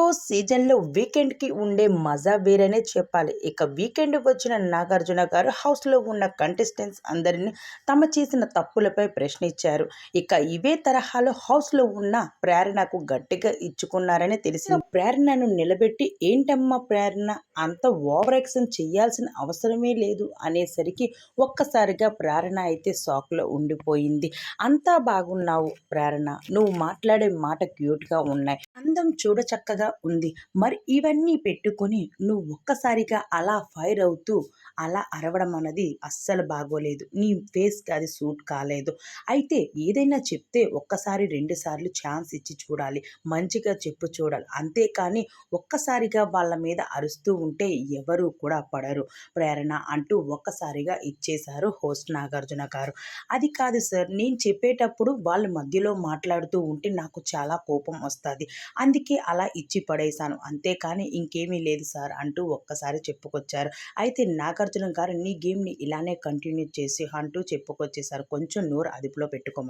Boss సీజన్లో వీకెండ్కి ఉండే మజా వేరేనే చెప్పాలి. ఇక వీకెండ్ వచ్చిన నాగార్జున గారు హౌస్లో ఉన్న కంటెస్టెంట్స్ అందరినీ తమ చేసిన తప్పులపై ప్రశ్నించారు. ఇక ఇవే తరహాలో హౌస్లో ఉన్న ప్రేరణకు గట్టిగా ఇచ్చుకున్నారని తెలిసిన ప్రేరణను నిలబెట్టి ఏంటమ్మా ప్రేరణ? అంత ఓవర్ యాక్షన్ చేయాల్సిన అవసరమే లేదు అనేసరికి ఒక్కసారిగా ప్రేరణ అయితే షాక్లో ఉండిపోయింది. అంతా బాగున్నావు ప్రేరణ. నువ్వు మాట్లాడే మాట క్యూట్గా ఉన్నాయి. అందం చూడచక్కగా ఉంది. మరి ఇవన్నీ పెట్టుకొని నువ్వు ఒక్కసారిగా అలా ఫైర్ అవుతూ అలా అరవడం అన్నది అస్సలు బాగోలేదు. నీ ఫేస్కి అది సూట్ కాలేదు. అయితే ఏదైనా చెప్తే ఒక్కసారి రెండు సార్లు ఛాన్స్ ఇచ్చి చూడాలి. మంచిగా చెప్పు చూడాలి. అంతేకాని ఒక్కసారిగా వాళ్ళ మీద అరుస్తూ ఉంటే ఎవరు కూడా పడరు. ప్రేరణ అంటూ ఒక్కసారిగా ఇచ్చేశారు హోస్ట్ నాగార్జున గారు. అది కాదు సార్ నేను చెప్పేటప్పుడు వాళ్ళ మధ్యలో మాట్లాడుతూ ఉంటే నాకు చాలా కోపం వస్తుంది. అందుకే అలా ఇచ్చి పడేశాను. అంతేకాని ఇంకేమీ లేదు సార్ అంటూ ఒక్కసారి చెప్పుకొచ్చారు. అయితే నాగార్జున గారు నీ గేమ్ని ఇలానే కంటిన్యూ చేసి అంటూ చెప్పుకొచ్చేసారు. కొంచెం నోరు అదుపులో పెట్టుకోమని